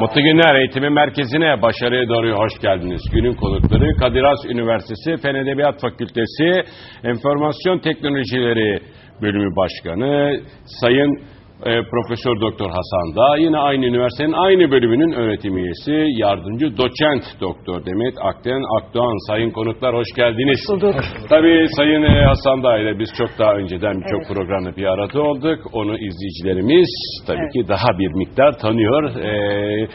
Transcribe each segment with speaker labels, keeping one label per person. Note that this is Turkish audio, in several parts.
Speaker 1: Mutlu günler eğitimin merkezine başarıya doğru hoş geldiniz. Günün konukları Kadir Has Üniversitesi Fen Edebiyat Fakültesi Enformasyon Teknolojileri Bölümü Başkanı Sayın e, Profesör Doktor Hasan Dağ yine aynı üniversitenin aynı bölümünün öğretim üyesi yardımcı doçent Doktor Demet Akten Akdoğan sayın konuklar hoş geldiniz.
Speaker 2: bulduk.
Speaker 1: Tabii Sayın e, Hasan Dağ ile biz çok daha önceden birçok programda bir arada olduk. Onu izleyicilerimiz tabii
Speaker 2: Evet.
Speaker 1: ki daha bir miktar tanıyor. Ee,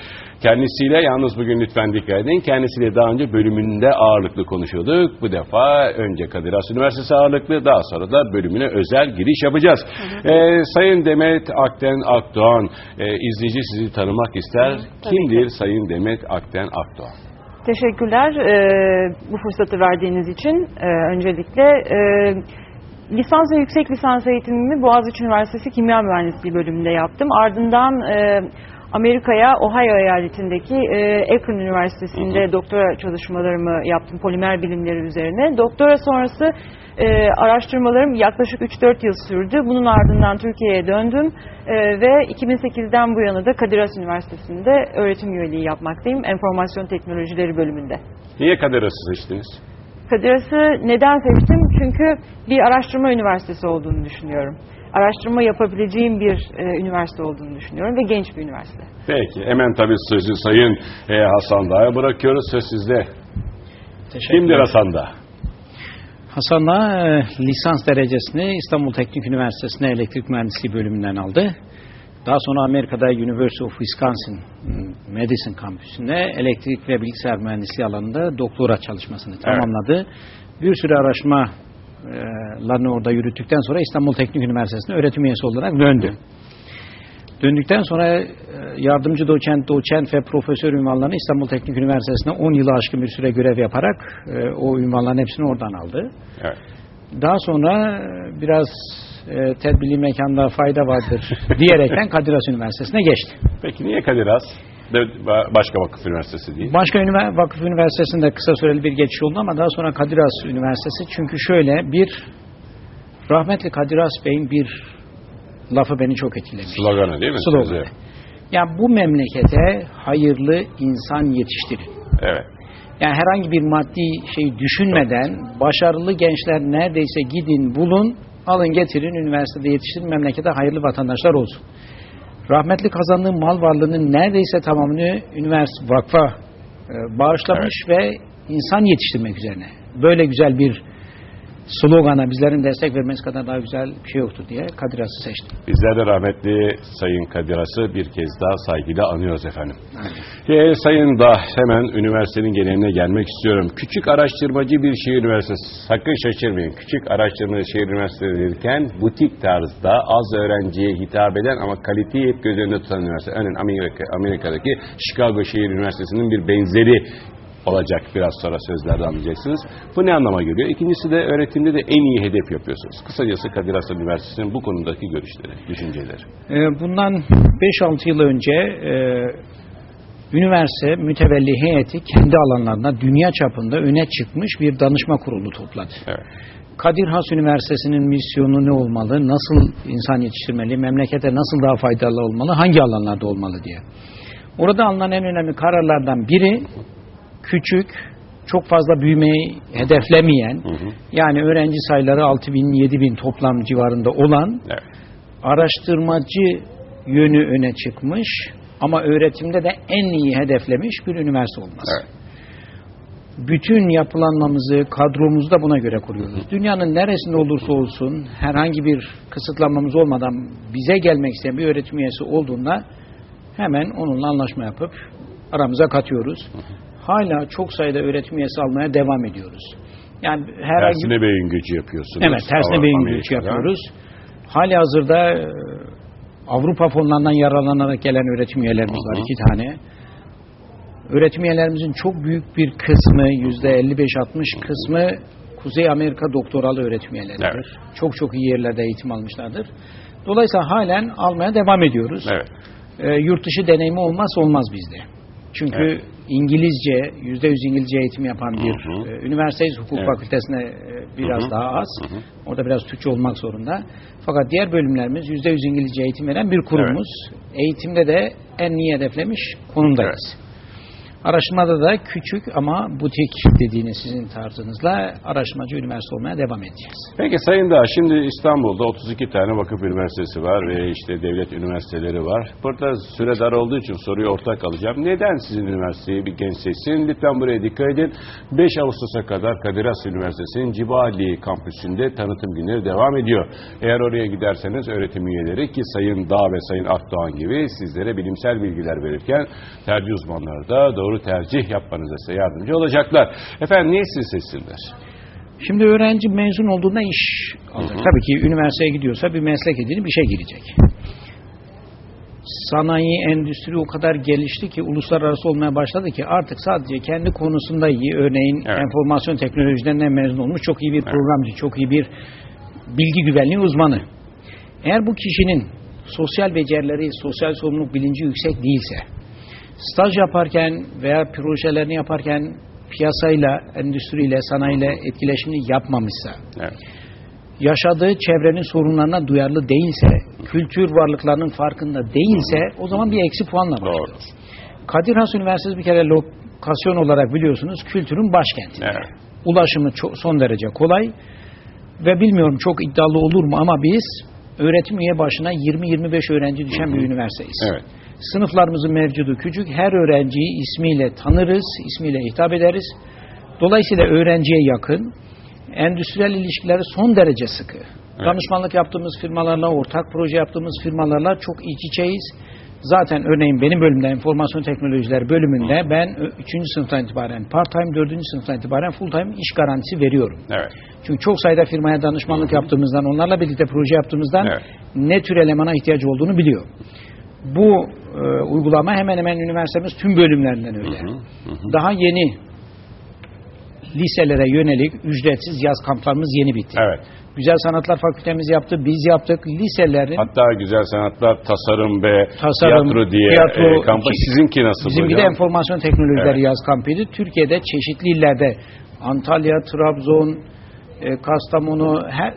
Speaker 1: kendisiyle yalnız bugün lütfen dikkat edin. Kendisiyle daha önce bölümünde ağırlıklı konuşuyorduk. Bu defa önce Kadir Has Üniversitesi ağırlıklı daha sonra da bölümüne özel giriş yapacağız. Ee, Sayın Demet Akten Akdoğan e, izleyici sizi tanımak ister.
Speaker 2: tabii
Speaker 1: Kimdir Sayın Demet Akten Akdoğan?
Speaker 2: Teşekkürler e, bu fırsatı verdiğiniz için e, öncelikle. E, lisans ve yüksek lisans eğitimimi Boğaziçi Üniversitesi Kimya Mühendisliği bölümünde yaptım. Ardından e, Amerika'ya Ohio eyaletindeki e, Akron Üniversitesi'nde doktora çalışmalarımı yaptım polimer bilimleri üzerine. Doktora sonrası e, araştırmalarım yaklaşık 3-4 yıl sürdü. Bunun ardından Türkiye'ye döndüm e, ve 2008'den bu yana da Kadir Has Üniversitesi'nde öğretim üyeliği yapmaktayım. Enformasyon Teknolojileri bölümünde.
Speaker 1: Niye Kadir Has'ı seçtiniz?
Speaker 2: Kadir Has'ı neden seçtim? Çünkü bir araştırma üniversitesi olduğunu düşünüyorum. Araştırma yapabileceğim bir e, üniversite olduğunu düşünüyorum ve genç bir üniversite.
Speaker 1: Peki hemen tabii sözü Sayın e, Hasan Dağ'a bırakıyoruz. Söz sizde. Kimdir Hasan Dağ?
Speaker 3: Hasan'la e, lisans derecesini İstanbul Teknik Üniversitesi'nde elektrik mühendisliği bölümünden aldı. Daha sonra Amerika'da University of Wisconsin Madison kampüsünde elektrik ve bilgisayar mühendisliği alanında doktora çalışmasını tamamladı. Bir süre araştırmalarını orada yürüttükten sonra İstanbul Teknik Üniversitesi'nde öğretim üyesi olarak döndü. Döndükten sonra yardımcı doçent, doçent ve profesör ünvanlarını İstanbul Teknik Üniversitesi'nde 10 yılı aşkın bir süre görev yaparak o ünvanların hepsini oradan aldı.
Speaker 1: Evet.
Speaker 3: Daha sonra biraz e, tedbirli mekanda fayda vardır diyerekten Kadir Has Üniversitesi'ne geçti.
Speaker 1: Peki niye Kadir Has? Başka vakıf üniversitesi değil.
Speaker 3: Başka ünivers- vakıf üniversitesinde kısa süreli bir geçiş oldu ama daha sonra Kadir Has Üniversitesi çünkü şöyle bir rahmetli Kadir Has Bey'in bir lafı beni çok etkilemiş.
Speaker 1: Sloganı değil mi?
Speaker 3: Sloganı. Ya bu memlekete hayırlı insan yetiştirin.
Speaker 1: Evet.
Speaker 3: Yani herhangi bir maddi şey düşünmeden başarılı gençler neredeyse gidin bulun, alın getirin üniversitede yetiştirin memlekete hayırlı vatandaşlar olsun. Rahmetli kazandığı mal varlığının neredeyse tamamını üniversite vakfa e, bağışlamış ve insan yetiştirmek üzerine. Böyle güzel bir slogana bizlerin destek vermesi kadar daha güzel bir şey yoktur diye Kadir Has'ı seçtim.
Speaker 1: Bizler de rahmetli Sayın Kadir Has'ı bir kez daha saygıyla anıyoruz efendim. Ee, sayın da hemen üniversitenin geneline gelmek istiyorum. Küçük araştırmacı bir şehir üniversitesi. Sakın şaşırmayın. Küçük araştırmacı şehir üniversitesi derken butik tarzda az öğrenciye hitap eden ama kaliteyi hep göz önünde tutan üniversite. Örneğin Amerika, Amerika'daki Chicago Şehir Üniversitesi'nin bir benzeri olacak biraz sonra sözlerde anlayacaksınız. Bu ne anlama geliyor? İkincisi de öğretimde de en iyi hedef yapıyorsunuz. Kısacası Kadir Has Üniversitesi'nin bu konudaki görüşleri, düşünceleri.
Speaker 3: Ee, Bundan 5-6 yıl önce e, üniversite mütevelli heyeti kendi alanlarında dünya çapında öne çıkmış bir danışma kurulu topladı.
Speaker 1: Evet.
Speaker 3: Kadir Has Üniversitesi'nin misyonu ne olmalı, nasıl insan yetiştirmeli, memlekete nasıl daha faydalı olmalı, hangi alanlarda olmalı diye. Orada alınan en önemli kararlardan biri küçük, çok fazla büyümeyi hedeflemeyen,
Speaker 1: Hı hı.
Speaker 3: yani öğrenci sayıları 6 bin, 7 bin toplam civarında olan
Speaker 1: Evet.
Speaker 3: araştırmacı yönü öne çıkmış ama öğretimde de en iyi hedeflemiş bir üniversite olması.
Speaker 1: Evet.
Speaker 3: Bütün yapılanmamızı, kadromuzu da buna göre kuruyoruz. Dünyanın neresinde olursa olsun herhangi bir kısıtlanmamız olmadan bize gelmek isteyen bir öğretim üyesi olduğunda hemen onunla anlaşma yapıp aramıza katıyoruz. Hala çok sayıda öğretim üyesi almaya devam ediyoruz. Yani herhangi
Speaker 1: Tersine beyin gücü yapıyorsunuz.
Speaker 3: Evet, tersine
Speaker 1: Avrupa,
Speaker 3: beyin gücü yapıyoruz. Hali hazırda e, Avrupa fonlarından yararlanarak gelen öğretim üyelerimiz var,
Speaker 1: Hı hı.
Speaker 3: iki tane. Öğretim üyelerimizin çok büyük bir kısmı, yüzde 55-60 kısmı Kuzey Amerika doktoralı öğretim üyeleridir.
Speaker 1: Evet.
Speaker 3: Çok çok iyi yerlerde eğitim almışlardır. Dolayısıyla halen almaya devam ediyoruz.
Speaker 1: Evet.
Speaker 3: E, yurt dışı deneyimi olmazsa olmaz bizde. Çünkü
Speaker 1: Evet.
Speaker 3: İngilizce, yüzde yüz İngilizce eğitim yapan bir
Speaker 1: Hı hı.
Speaker 3: e, üniversiteyiz. Hukuk
Speaker 1: Evet.
Speaker 3: fakültesine e, biraz
Speaker 1: Hı hı.
Speaker 3: daha az.
Speaker 1: Hı hı.
Speaker 3: Orada biraz Türkçe olmak zorunda. Fakat diğer bölümlerimiz yüzde yüz İngilizce eğitim veren bir kurumuz. Eğitimde de en iyi hedeflemiş konumdayız. Araştırmada da küçük ama butik dediğiniz sizin tarzınızla araştırmacı üniversite olmaya devam edeceğiz.
Speaker 1: Peki Sayın Dağ, şimdi İstanbul'da 32 tane vakıf üniversitesi var ve işte devlet üniversiteleri var. Burada süre dar olduğu için soruyu ortak alacağım. Neden sizin üniversiteyi bir genç seçsin? Lütfen buraya dikkat edin. 5 Ağustos'a kadar Kadir Has Üniversitesi'nin Cibali kampüsünde tanıtım günleri devam ediyor. Eğer oraya giderseniz öğretim üyeleri ki Sayın Dağ ve Sayın Akdoğan gibi sizlere bilimsel bilgiler verirken tercih uzmanları da doğru tercih yapmanıza size yardımcı olacaklar. Efendim niye sizi seçsinler?
Speaker 3: Şimdi öğrenci mezun olduğunda iş alacak. Tabii ki üniversiteye gidiyorsa bir meslek edinip işe girecek. Sanayi, endüstri o kadar gelişti ki uluslararası olmaya başladı ki artık sadece kendi konusunda iyi, örneğin
Speaker 1: Evet.
Speaker 3: enformasyon teknolojilerinden mezun olmuş çok iyi bir programcı, çok iyi bir bilgi güvenliği uzmanı. Eğer bu kişinin sosyal becerileri, sosyal sorumluluk bilinci yüksek değilse, staj yaparken veya projelerini yaparken piyasayla, endüstriyle, sanayiyle etkileşimini yapmamışsa,
Speaker 1: Evet.
Speaker 3: yaşadığı çevrenin sorunlarına duyarlı değilse, kültür varlıklarının farkında değilse o zaman bir eksi puanla başlar.
Speaker 1: Doğru.
Speaker 3: Kadir Has Üniversitesi bir kere lokasyon olarak biliyorsunuz kültürün başkenti.
Speaker 1: Evet.
Speaker 3: Ulaşımı çok, son derece kolay ve bilmiyorum çok iddialı olur mu ama biz öğretim üye başına 20-25 öğrenci düşen bir üniversiteyiz.
Speaker 1: Evet.
Speaker 3: Sınıflarımızın mevcudu küçük. Her öğrenciyi ismiyle tanırız, ismiyle hitap ederiz. Dolayısıyla öğrenciye yakın. Endüstriyel ilişkileri son derece sıkı. Danışmanlık yaptığımız firmalarla, ortak proje yaptığımız firmalarla çok iç içeyiz. Zaten örneğin benim bölümde enformasyon teknolojileri bölümünde ben 3. sınıftan itibaren part time, 4. sınıftan itibaren full time iş garantisi veriyorum.
Speaker 1: Evet.
Speaker 3: Çünkü çok sayıda firmaya danışmanlık yaptığımızdan, onlarla birlikte proje yaptığımızdan
Speaker 1: Evet.
Speaker 3: ne tür elemana ihtiyacı olduğunu biliyor. Bu e, uygulama hemen hemen üniversitemiz tüm bölümlerinden öyle. Daha yeni liselere yönelik ücretsiz yaz kamplarımız yeni bitti.
Speaker 1: Evet.
Speaker 3: Güzel Sanatlar Fakültemiz yaptı, biz yaptık. Liselerin
Speaker 1: Hatta güzel sanatlar, tasarım ve
Speaker 3: Tasarım,
Speaker 1: tiyatro diye
Speaker 3: tiyatro,
Speaker 1: e, kampı
Speaker 3: ki-
Speaker 1: sizinki nasıl
Speaker 3: bizimki de
Speaker 1: hocam?
Speaker 3: enformasyon teknolojileri
Speaker 1: Evet.
Speaker 3: yaz kampıydı. Türkiye'de çeşitli illerde Antalya, Trabzon, e, Kastamonu her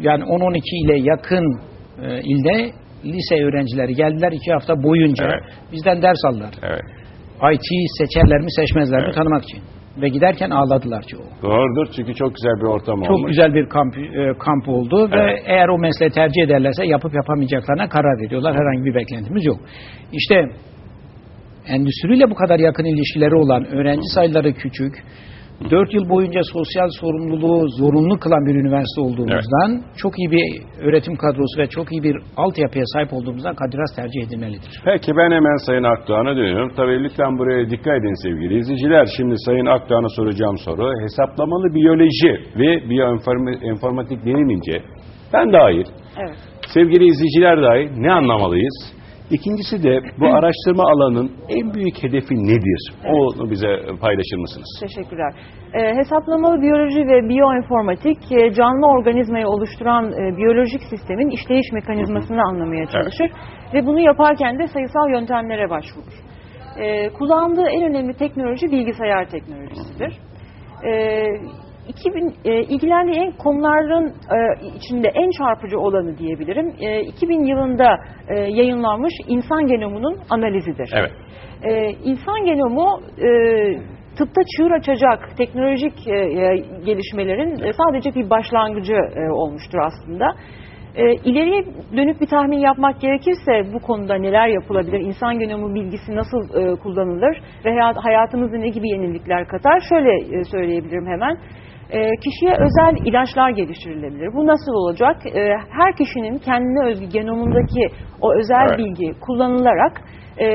Speaker 3: yani 10-12 ile yakın e, ilde lise öğrencileri geldiler iki hafta boyunca
Speaker 1: Evet.
Speaker 3: bizden ders aldılar.
Speaker 1: Evet.
Speaker 3: IT seçerler mi seçmezler mi
Speaker 1: Evet.
Speaker 3: tanımak için. Ve giderken ağladılar çoğu.
Speaker 1: Doğrudur çünkü çok güzel bir ortam
Speaker 3: Çok
Speaker 1: olmuş.
Speaker 3: güzel bir kamp, e, kamp oldu
Speaker 1: Evet.
Speaker 3: ve eğer o mesleği tercih ederlerse yapıp yapamayacaklarına karar veriyorlar. Herhangi bir beklentimiz yok. İşte endüstriyle bu kadar yakın ilişkileri olan, öğrenci sayıları küçük, 4 yıl boyunca sosyal sorumluluğu zorunlu kılan bir üniversite olduğumuzdan çok iyi bir öğretim kadrosu ve çok iyi bir altyapıya sahip olduğumuzdan Kadir Has tercih edilmelidir.
Speaker 1: Peki ben hemen Sayın Akdoğan'a dönüyorum. Tabii lütfen buraya dikkat edin sevgili izleyiciler. Şimdi Sayın Akdoğan'a soracağım soru. Hesaplamalı biyoloji ve biyoinformatik denilince ben dahil,
Speaker 2: Evet.
Speaker 1: sevgili izleyiciler dahil ne anlamalıyız? İkincisi de bu araştırma alanının en büyük hedefi nedir? Onu bize paylaşır mısınız?
Speaker 2: Teşekkürler. Ee, hesaplamalı biyoloji ve biyoinformatik e, canlı organizmayı oluşturan e, biyolojik sistemin işleyiş mekanizmasını anlamaya çalışır ve bunu yaparken de sayısal yöntemlere başvurur. Ee, kullandığı en önemli teknoloji bilgisayar teknolojisidir. Ee, 2000 e, ilgilendiği en konuların e, içinde en çarpıcı olanı diyebilirim. E, 2000 yılında e, yayınlanmış insan genomunun analizidir.
Speaker 1: Evet.
Speaker 2: Ee, insan genomu e, tıpta çığır açacak teknolojik e, e, gelişmelerin e, sadece bir başlangıcı e, olmuştur aslında. E, ileriye dönük bir tahmin yapmak gerekirse bu konuda neler yapılabilir, insan genomu bilgisi nasıl e, kullanılır ve hayat, hayatımızda ne gibi yenilikler katar şöyle e, söyleyebilirim hemen. E, kişiye özel ilaçlar geliştirilebilir. Bu nasıl olacak? E, her kişinin kendine özgü genomundaki o özel
Speaker 1: Evet.
Speaker 2: bilgi kullanılarak e,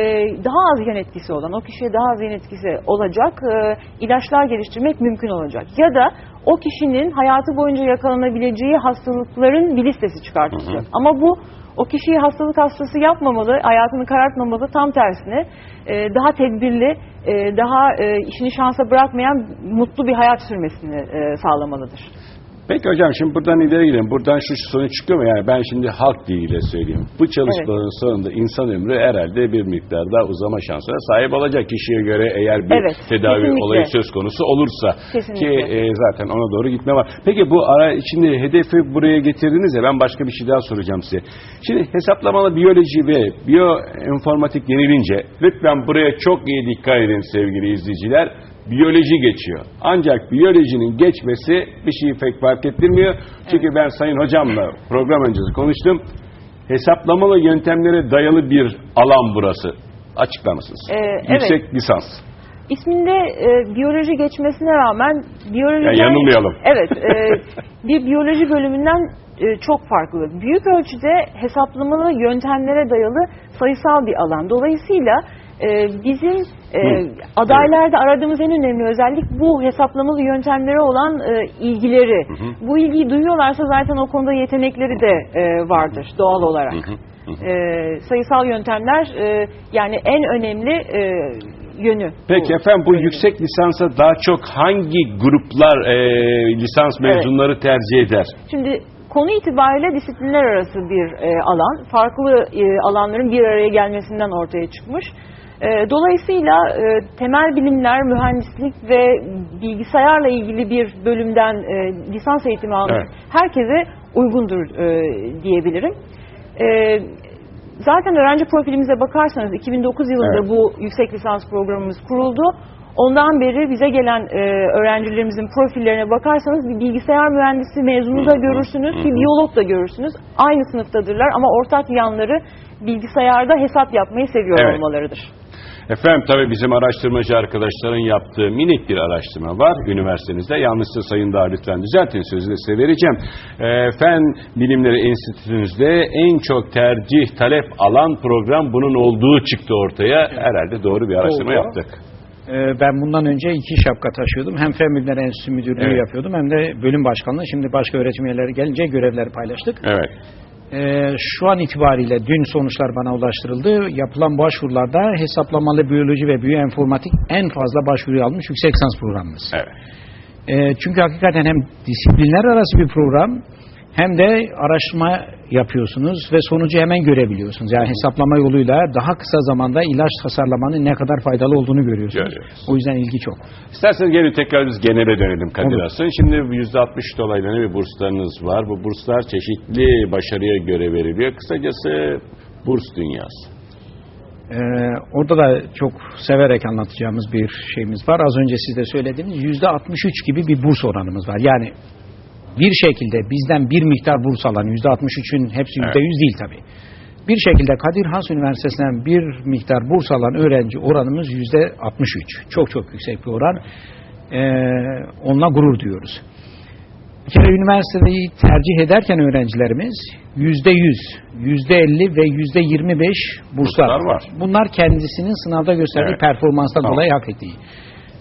Speaker 2: daha az yan etkisi olan, o kişiye daha az yan etkisi olacak e, ilaçlar geliştirmek mümkün olacak. Ya da o kişinin hayatı boyunca yakalanabileceği hastalıkların bir listesi çıkartılacak.
Speaker 1: Hı hı.
Speaker 2: Ama bu o kişiyi hastalık hastası yapmamalı, hayatını karartmamalı, tam tersine e, daha tedbirli, e, daha e, işini şansa bırakmayan mutlu bir hayat sürmesini e, sağlamalıdır.
Speaker 1: Peki hocam şimdi buradan ileri gidelim. Buradan şu sonuç çıkıyor mu? Yani ben şimdi halk diliyle söyleyeyim. Bu çalışmaların sonunda insan ömrü herhalde bir miktarda uzama şansına sahip olacak kişiye göre eğer bir
Speaker 2: Evet,
Speaker 1: tedavi
Speaker 2: kesinlikle.
Speaker 1: olayı söz konusu olursa.
Speaker 2: Kesinlikle.
Speaker 1: Ki e, zaten ona doğru gitme var. Peki bu ara şimdi hedefi buraya getirdiniz ya ben başka bir şey daha soracağım size. Şimdi hesaplamalı biyoloji ve biyoinformatik denilince lütfen buraya çok iyi dikkat edin sevgili izleyiciler. Biyoloji geçiyor. Ancak biyolojinin geçmesi bir şeyi pek fark ettirmiyor. Çünkü ben Sayın Hocamla program öncesi konuştum. Hesaplamalı yöntemlere dayalı bir alan burası. Açıklar mısınız?
Speaker 2: Ee,
Speaker 1: Yüksek lisans.
Speaker 2: İsminde e, biyoloji geçmesine rağmen biyolojiden...
Speaker 1: Ya yanılmayalım.
Speaker 2: Evet, e, bir biyoloji bölümünden e, çok farklı. Büyük ölçüde hesaplamalı yöntemlere dayalı sayısal bir alan. Dolayısıyla bizim e, adaylarda aradığımız en önemli özellik bu hesaplamalı yöntemlere olan e, ilgileri.
Speaker 1: hı.
Speaker 2: Bu ilgiyi duyuyorlarsa zaten o konuda yetenekleri de e, vardır doğal olarak.
Speaker 1: Hı hı.
Speaker 2: E, sayısal yöntemler e, yani en önemli e, yönü.
Speaker 1: Peki efendim bu
Speaker 2: bölümün.
Speaker 1: yüksek lisansa daha çok hangi gruplar e, lisans mezunları tercih eder?
Speaker 2: Şimdi konu itibariyle disiplinler arası bir e, alan. Farklı e, alanların bir araya gelmesinden ortaya çıkmış. E, dolayısıyla e, temel bilimler, mühendislik ve bilgisayarla ilgili bir bölümden e, lisans eğitimi almış
Speaker 1: Evet.
Speaker 2: herkese uygundur e, diyebilirim. Zaten öğrenci profilimize bakarsanız 2009 yılında
Speaker 1: Evet.
Speaker 2: bu yüksek lisans programımız kuruldu. Ondan beri bize gelen e, öğrencilerimizin profillerine bakarsanız bir bilgisayar mühendisi mezunu da görürsünüz, bir biyolog da görürsünüz. Aynı sınıftadırlar ama ortak yanları bilgisayarda hesap yapmayı seviyor
Speaker 1: Evet.
Speaker 2: olmalarıdır.
Speaker 1: Efendim tabii bizim araştırmacı arkadaşların yaptığı minik bir araştırma var üniversitenizde. Yanlışsa Sayın Dağ lütfen düzeltin sözü de size vereceğim. E, Fen Bilimleri Enstitünüzde en çok tercih talep alan program bunun olduğu çıktı ortaya. Herhalde doğru bir araştırma
Speaker 3: Oldu.
Speaker 1: yaptık.
Speaker 3: Ee, Ben bundan önce iki şapka taşıyordum. Hem Fen Bilimleri Enstitüsü Müdürlüğü
Speaker 1: Evet.
Speaker 3: yapıyordum hem de bölüm başkanlığı. Şimdi başka öğretim üyeleri gelince görevleri paylaştık.
Speaker 1: Evet.
Speaker 3: Ee, şu an itibariyle dün sonuçlar bana ulaştırıldı. Yapılan başvurularda hesaplamalı biyoloji ve biyoinformatik en fazla başvuru almış yüksek lisans programımız.
Speaker 1: Evet.
Speaker 3: Ee, çünkü hakikaten hem disiplinler arası bir program hem de araştırma yapıyorsunuz ve sonucu hemen görebiliyorsunuz. Yani hesaplama yoluyla daha kısa zamanda ilaç tasarlamanın ne kadar faydalı olduğunu görüyorsunuz.
Speaker 1: Görüyoruz.
Speaker 3: O yüzden ilgi çok.
Speaker 1: İsterseniz gelin tekrar biz genele dönelim Kadir. Aslan. Şimdi %60 dolaylarında bir burslarınız var. Bu burslar çeşitli başarıya göre veriliyor. Kısacası burs dünyası.
Speaker 3: Ee, orada da çok severek anlatacağımız bir şeyimiz var. Az önce siz de söylediğiniz yüzde 63 gibi bir burs oranımız var. Yani bir şekilde bizden bir miktar burs alan yüzde 63'ün hepsi yüzde yüz değil tabi. Bir şekilde Kadir Has Üniversitesi'nden bir miktar burs alan öğrenci oranımız yüzde 63. Çok çok yüksek bir oran. Ee, onunla gurur duyuyoruz. Bir kere üniversiteyi tercih ederken öğrencilerimiz yüzde yüz, yüzde elli ve yüzde yirmi beş burslar
Speaker 1: Burslar var.
Speaker 3: Bunlar kendisinin sınavda gösterdiği
Speaker 1: Evet.
Speaker 3: performanstan
Speaker 1: Tamam.
Speaker 3: dolayı hak ettiği.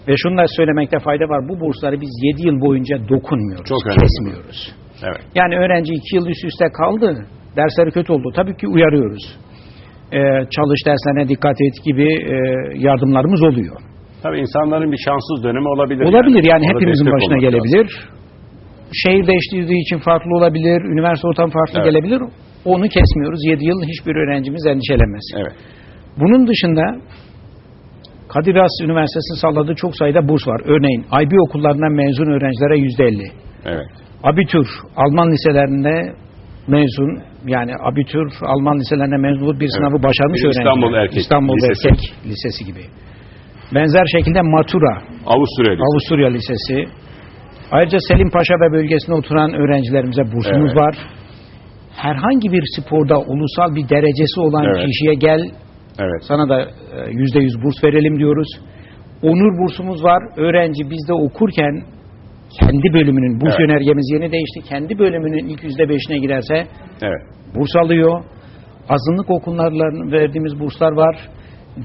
Speaker 3: Ve şunu da söylemekte fayda var. Bu bursları biz 7 yıl boyunca dokunmuyoruz.
Speaker 1: Çok önemli.
Speaker 3: kesmiyoruz.
Speaker 1: Evet.
Speaker 3: Yani öğrenci 2 yıl üst üste kaldı. Dersleri kötü oldu. Tabii ki uyarıyoruz. Ee, çalış derslerine dikkat et gibi e, yardımlarımız oluyor.
Speaker 1: Tabii insanların bir şanssız dönemi olabilir.
Speaker 3: Olabilir yani
Speaker 1: Ona
Speaker 3: hepimizin başına
Speaker 1: olmak lazım.
Speaker 3: gelebilir. Şehir değiştirdiği için farklı olabilir, üniversite ortam farklı
Speaker 1: Evet.
Speaker 3: gelebilir. Onu kesmiyoruz. 7 yıl hiçbir öğrencimiz endişelenmez.
Speaker 1: Evet.
Speaker 3: Bunun dışında Kadir Has Üniversitesi'nin sağladığı çok sayıda burs var. Örneğin IB okullarından mezun öğrencilere %50.
Speaker 1: Evet.
Speaker 3: Abitür Alman liselerinde mezun yani abitür Alman liselerinde mezun olup bir sınavı başarmış
Speaker 1: Bir İstanbul
Speaker 3: öğrenciler.
Speaker 1: Erkek
Speaker 3: İstanbul
Speaker 1: Lisesi.
Speaker 3: Erkek Lisesi gibi. Benzer şekilde Matura
Speaker 1: Avusturya Lisesi.
Speaker 3: Avusturya Lisesi. Ayrıca Selim Paşa ve bölgesinde oturan öğrencilerimize bursumuz
Speaker 1: Evet.
Speaker 3: var. Herhangi bir sporda ulusal bir derecesi olan
Speaker 1: Evet.
Speaker 3: kişiye gel
Speaker 1: Evet.
Speaker 3: sana da e, yüzde yüz burs verelim diyoruz. Onur bursumuz var. Öğrenci bizde okurken kendi bölümünün, burs
Speaker 1: Evet.
Speaker 3: yönergemiz yeni değişti. Kendi bölümünün ilk yüzde beşine girerse
Speaker 1: Evet.
Speaker 3: burs alıyor. Azınlık okullarına verdiğimiz burslar var.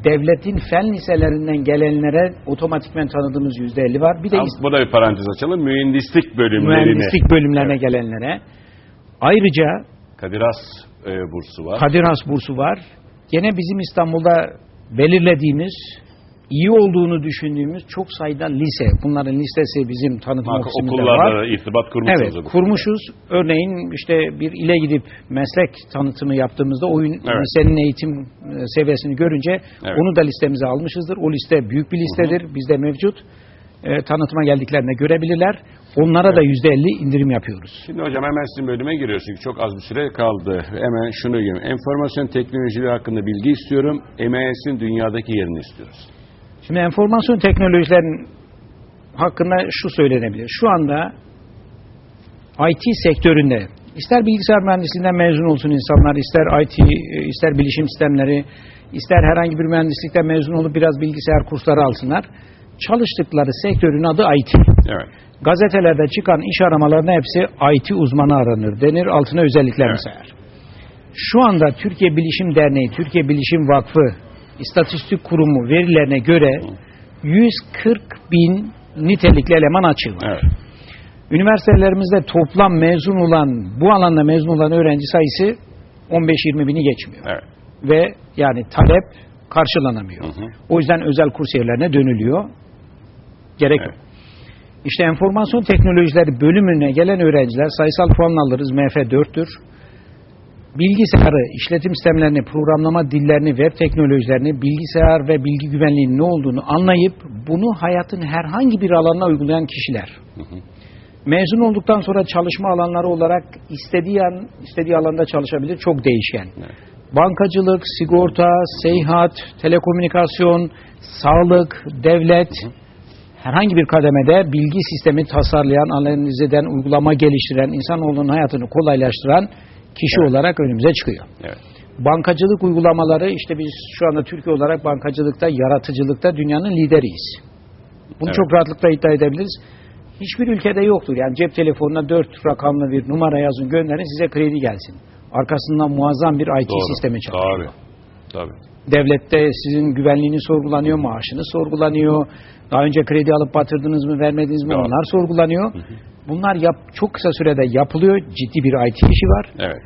Speaker 3: Devletin fen liselerinden gelenlere otomatikmen tanıdığımız yüzde elli var. Bir de
Speaker 1: Tam burada bir parantez açalım. Mühendislik bölümlerine.
Speaker 3: mühendislik bölümlerine
Speaker 1: Evet.
Speaker 3: gelenlere. Ayrıca
Speaker 1: Kadir Has e, bursu var.
Speaker 3: Kadir Has bursu var. Gene bizim İstanbul'da belirlediğimiz iyi olduğunu düşündüğümüz çok sayıda lise. Bunların listesi bizim tanıtım
Speaker 1: Bak,
Speaker 3: ofisimizde
Speaker 1: okullarda
Speaker 3: var.
Speaker 1: da irtibat kurmuşsunuz.
Speaker 3: Evet, kurmuşuz. Örneğin işte bir ile gidip meslek tanıtımı yaptığımızda o
Speaker 1: Evet.
Speaker 3: lisenin eğitim e, seviyesini görünce
Speaker 1: Evet.
Speaker 3: onu da listemize almışızdır. O liste büyük bir listedir. Bizde mevcut. E, tanıtıma geldiklerinde görebilirler. Onlara da yüzde elli indirim yapıyoruz.
Speaker 1: Şimdi hocam hemen sizin bölüme giriyoruz çünkü çok az bir süre kaldı. Hemen şunu diyeyim. Enformasyon teknolojileri hakkında bilgi istiyorum. MIS'in dünyadaki yerini istiyoruz.
Speaker 3: Şimdi enformasyon teknolojilerin hakkında şu söylenebilir. Şu anda IT sektöründe ister bilgisayar mühendisliğinden mezun olsun insanlar, ister IT, ister bilişim sistemleri, ister herhangi bir mühendislikten mezun olup biraz bilgisayar kursları alsınlar. Çalıştıkları sektörün adı IT.
Speaker 1: Evet.
Speaker 3: Gazetelerde çıkan iş aramalarında hepsi IT uzmanı aranır denir, altına özelliklerini
Speaker 1: Evet.
Speaker 3: sayar. Şu anda Türkiye Bilişim Derneği, Türkiye Bilişim Vakfı, İstatistik Kurumu verilerine göre 140 bin nitelikli eleman açığı var.
Speaker 1: Evet.
Speaker 3: Üniversitelerimizde toplam mezun olan, bu alanda mezun olan öğrenci sayısı 15-20 bini geçmiyor.
Speaker 1: Evet.
Speaker 3: Ve yani talep karşılanamıyor.
Speaker 1: Hı hı.
Speaker 3: O yüzden özel kurs yerlerine dönülüyor. Gerek yok.
Speaker 1: Evet.
Speaker 3: İşte enformasyon teknolojileri bölümüne gelen öğrenciler sayısal puan alırız MF4'tür. Bilgisayarı, işletim sistemlerini, programlama dillerini, web teknolojilerini, bilgisayar ve bilgi güvenliğinin ne olduğunu anlayıp bunu hayatın herhangi bir alanına uygulayan kişiler. Mezun olduktan sonra çalışma alanları olarak istediği an, istediği alanda çalışabilir. Çok değişken. Bankacılık, sigorta, seyahat, telekomünikasyon, sağlık, devlet, herhangi bir kademede bilgi sistemi tasarlayan, analiz eden, uygulama geliştiren, insanoğlunun hayatını kolaylaştıran kişi olarak önümüze çıkıyor.
Speaker 1: Evet.
Speaker 3: Bankacılık uygulamaları işte biz şu anda Türkiye olarak bankacılıkta, yaratıcılıkta dünyanın lideriyiz. Bunu
Speaker 1: Evet.
Speaker 3: çok rahatlıkla iddia edebiliriz. Hiçbir ülkede yoktur. Yani cep telefonuna dört rakamlı bir numara yazın gönderin size kredi gelsin. Arkasından muazzam bir IT
Speaker 1: Doğru.
Speaker 3: sistemi çalışıyor.
Speaker 1: Tabii. Tabii.
Speaker 3: Devlette sizin güvenliğiniz sorgulanıyor, maaşınız sorgulanıyor. Daha önce kredi alıp batırdınız mı, vermediniz mi
Speaker 1: Doğru.
Speaker 3: onlar sorgulanıyor. Bunlar yap, çok kısa sürede yapılıyor. Ciddi bir IT işi var.
Speaker 1: Evet.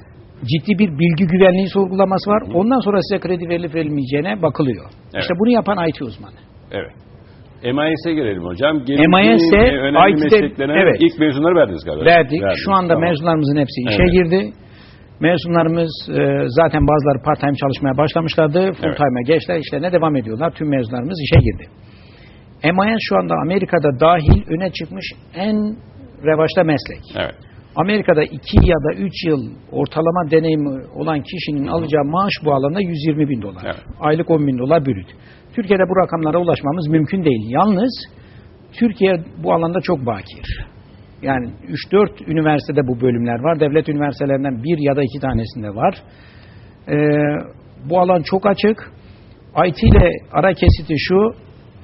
Speaker 3: Ciddi bir bilgi güvenliği sorgulaması var. Ondan sonra size kredi verilip verilmeyeceğine bakılıyor.
Speaker 1: Evet.
Speaker 3: İşte bunu yapan IT uzmanı.
Speaker 1: Evet. MIS'e gelelim hocam.
Speaker 3: MIS'e
Speaker 1: Geleceğin, e, önemli
Speaker 3: IT'de
Speaker 1: mesleklerine
Speaker 3: evet.
Speaker 1: ilk mezunları verdiniz galiba.
Speaker 3: Verdik.
Speaker 1: Verdiniz,
Speaker 3: Şu anda
Speaker 1: tamam.
Speaker 3: mezunlarımızın hepsi işe
Speaker 1: Evet.
Speaker 3: girdi. Mezunlarımız e, zaten bazıları part time çalışmaya başlamışlardı. Full
Speaker 1: Evet.
Speaker 3: time'a geçtiler. İşlerine devam ediyorlar. Tüm mezunlarımız işe girdi. MIS şu anda Amerika'da dahil öne çıkmış en revaçta meslek.
Speaker 1: Evet.
Speaker 3: Amerika'da 2 ya da 3 yıl ortalama deneyimi olan kişinin alacağı maaş bu alanda 120 bin dolar.
Speaker 1: Evet.
Speaker 3: Aylık 10 bin dolar bürüt. Türkiye'de bu rakamlara ulaşmamız mümkün değil. Yalnız Türkiye bu alanda çok bakir. Yani 3-4 üniversitede bu bölümler var. Devlet üniversitelerinden bir ya da iki tanesinde var. Ee, bu alan çok açık. IT ile ara kesiti şu,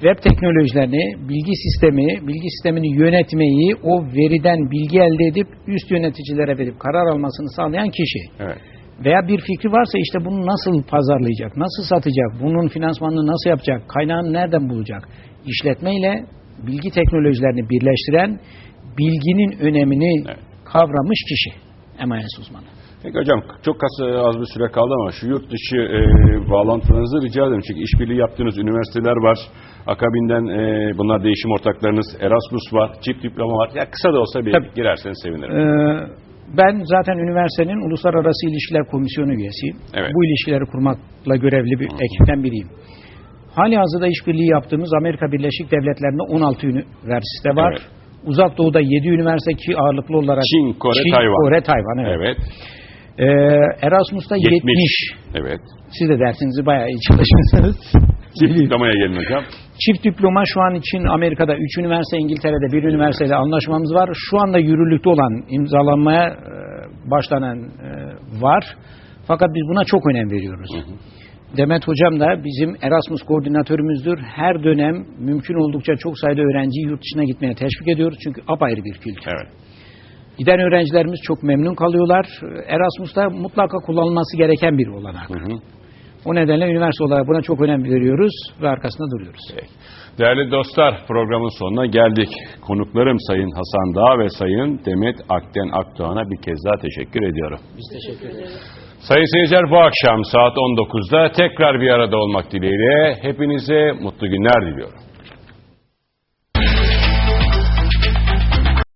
Speaker 3: web teknolojilerini, bilgi sistemi, bilgi sistemini yönetmeyi, o veriden bilgi elde edip üst yöneticilere verip karar almasını sağlayan kişi.
Speaker 1: Evet.
Speaker 3: Veya bir fikri varsa işte bunu nasıl pazarlayacak, nasıl satacak, bunun finansmanını nasıl yapacak, kaynağını nereden bulacak? İşletmeyle bilgi teknolojilerini birleştiren, bilginin önemini
Speaker 1: Evet.
Speaker 3: kavramış kişi. MIS uzmanı.
Speaker 1: Peki hocam çok az, az bir süre kaldı ama şu yurt dışı e, bağlantılarınızı rica ederim. Çünkü işbirliği yaptığınız üniversiteler var. Akabinden e, bunlar değişim ortaklarınız. Erasmus var. Çift diploma var. Ya kısa da olsa bir
Speaker 3: Tabii.
Speaker 1: girerseniz sevinirim.
Speaker 3: Ee, ben zaten üniversitenin Uluslararası İlişkiler Komisyonu üyesiyim.
Speaker 1: Evet.
Speaker 3: Bu ilişkileri kurmakla görevli bir ekipten biriyim. Hali hazırda işbirliği yaptığımız Amerika Birleşik Devletleri'nde 16 üniversite var.
Speaker 1: Evet.
Speaker 3: Uzak Doğu'da 7 üniversite ki ağırlıklı olarak
Speaker 1: Çin, Kore,
Speaker 3: Çin,
Speaker 1: Tayvan.
Speaker 3: Kore, Tayvan. Evet.
Speaker 1: Evet.
Speaker 3: Ee, Erasmus'ta 70.
Speaker 1: 70. Evet.
Speaker 3: Siz de dersinizi bayağı iyi çalışmışsınız.
Speaker 1: Çift diplomaya gelin hocam.
Speaker 3: Çift diploma şu an için Amerika'da 3 üniversite, İngiltere'de bir üniversiteyle anlaşmamız var. Şu anda yürürlükte olan, imzalanmaya e, başlanan e, var. Fakat biz buna çok önem veriyoruz. Demet Hocam da bizim Erasmus koordinatörümüzdür. Her dönem mümkün oldukça çok sayıda öğrenciyi yurt dışına gitmeye teşvik ediyoruz. Çünkü apayrı bir kültür.
Speaker 1: Evet.
Speaker 3: Giden öğrencilerimiz çok memnun kalıyorlar. Erasmus'ta mutlaka kullanılması gereken bir olanak.
Speaker 1: Hı hı.
Speaker 3: O nedenle üniversite olarak buna çok önem veriyoruz ve arkasında duruyoruz. Peki.
Speaker 1: Değerli dostlar programın sonuna geldik. Konuklarım Sayın Hasan Dağ ve Sayın Demet Akden Akdoğan'a bir kez daha teşekkür ediyorum.
Speaker 3: Biz teşekkür ederiz.
Speaker 1: Sayın seyirciler bu akşam saat 19'da tekrar bir arada olmak dileğiyle hepinize mutlu günler diliyorum.